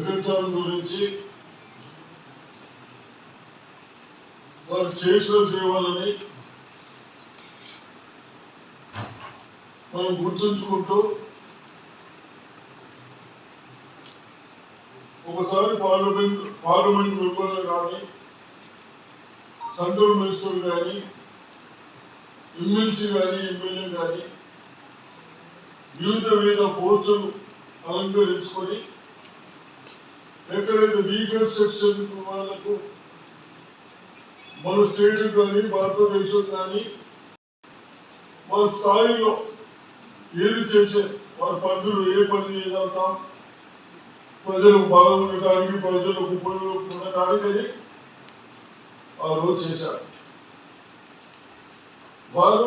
ప్రచారం గురించి వారు చేసిన సేవలని మనం గుర్తుంచుకుంటూ ఒకసారి పార్లమెంట్ పార్లమెంట్ మెంబర్లు కానీ సెంట్రల్ మినిస్టర్ కానీ ఎమ్మెల్సీ కానీ ఎమ్మెల్యే కానీ వివిధ వివిధ పోస్టులు అలంకరించుకొని ఎక్కడైతే వీకర్ సెక్షన్ వాళ్ళకు మన స్టేట్ కానీ భారతదేశం కానీ మన స్థాయిలో ఏది చేసే వారి పద్ధతులు ఏ పని చేద్దాం ప్రజలకు బాగా ఉండటానికి ప్రజలకు ఉపయోగపడటానికి అని ఆ రోజు చేశారు. వారు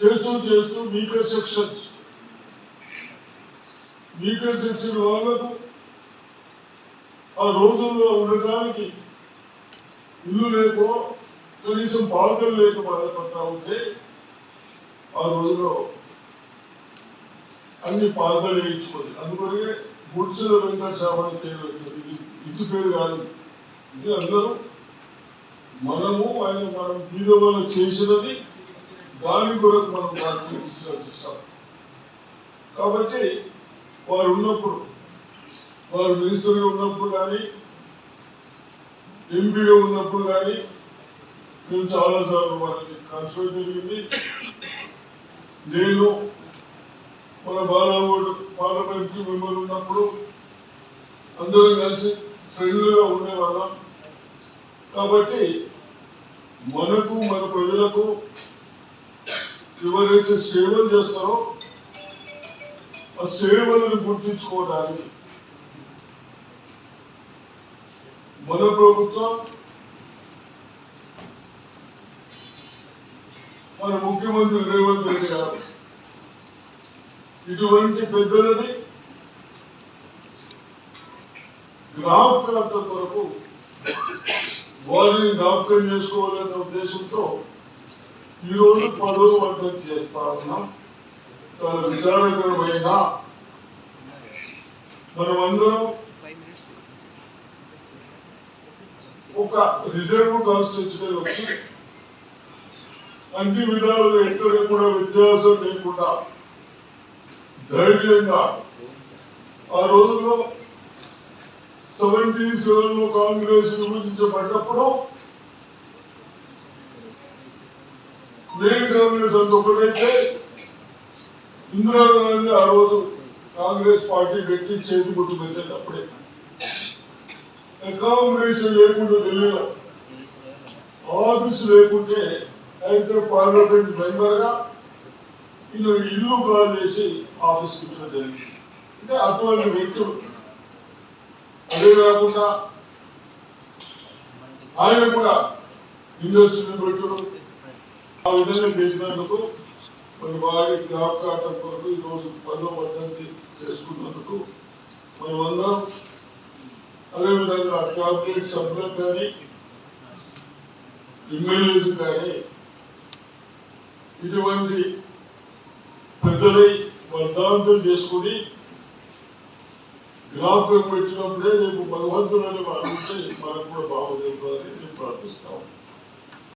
చేస్తూ చేస్తూ వీకర్ సెక్షన్స్ వీకర్ సెక్షన్ వాళ్ళకు ఆ రోజుల్లో ఉండటానికి ఇల్లు లేకో కనీసం పాలకలు లేక బాధపడతా ఉంటే ఆ రోజులో అన్ని బాధలు వేయించుకోండి అందుకనే గుడిచెల వెంకట శ్రావణ పేరు వచ్చింది ఇంటి పేరు కాదు. ఇది అందరూ మనము ఆయన మనం మీద మనం చేసినది దాని కొరకు మనం ప్రార్థించాల్సి కాబట్టి వారు ఉన్నప్పుడు వారు మినిస్టర్గా ఉన్నప్పుడు కానీ ఎంపీగా ఉన్నప్పుడు కానీ మేము చాలాసార్లు వారికి కన్సల్ట్ జరిగింది. నేను మన బాలావుడ్ పార్లమెంట్కి మెంబర్ ఉన్నప్పుడు అందరం కలిసి ఫ్రెండ్లీగా ఉండేవాళ్ళం. కాబట్టి మనకు మన ప్రజలకు ఎవరైతే సేవలు చేస్తారో ఆ సేవలను గుర్తించుకోవడానికి మన ప్రభుత్వం మన ముఖ్యమంత్రి రేవంత్ రెడ్డి గారు ఇటువంటి పెద్దలది జ్ఞాపకార్థం కొరకు వారిని జ్ఞాపకం చేసుకోవాలనే ఉద్దేశంతో ఈరోజు పదవ వర్గం చేస్తా ఉన్నాం చాలా విచారకరమైన మనమందరం ఒక రిజర్వ్ కాన్స్టిట్యూషన్ వచ్చి అన్ని విధాలుగా ఎక్కడ కూడా వ్యత్యాసం లేకుండా ధైర్యంగా ఆ రోజుల్లో సెవెంటీ సెవెన్లో కాంగ్రెస్ విభజించబడ్డప్పుడు నేను కాంగ్రెస్ అంత ఒకటైతే ఇందిరాగాంధీ ఆ రోజు కాంగ్రెస్ పార్టీ వ్యక్తి చేతి గుర్తు పెట్టేది అప్పుడే. అకామిడేషన్ లేకుండా ఢిల్లీలో ఆఫీస్ లేకుంటే అయితే పార్లమెంట్ మెంబర్గా ఇల్లు ఇల్లు కాల్ చేసి ఆఫీస్ కూర్చోడం జరిగింది. అంటే అటువంటి వ్యక్తులు అదే కాకుండా ఆయన కూడా ఇండస్ట్రీని పెట్టడం ఆ విధంగా చేసినందుకు మరి వారి జ్ఞాపకార్థం కొరకు ఈరోజు పనులు పద్ధతి చేసుకున్నందుకు మనమందరం అదేవిధంగా క్యాబినెట్ సభ్యులకు కానీ ఎమ్మెల్యేస్ కానీ ఇటువంటి పెద్దలై వర్ధాంతం చేసుకుని జ్ఞాపకం పెట్టినప్పుడే రేపు భగవంతుడని వాళ్ళు మనకు కూడా బాగుంటుంది ప్రార్థిస్తాము ప్రార్థిస్తాం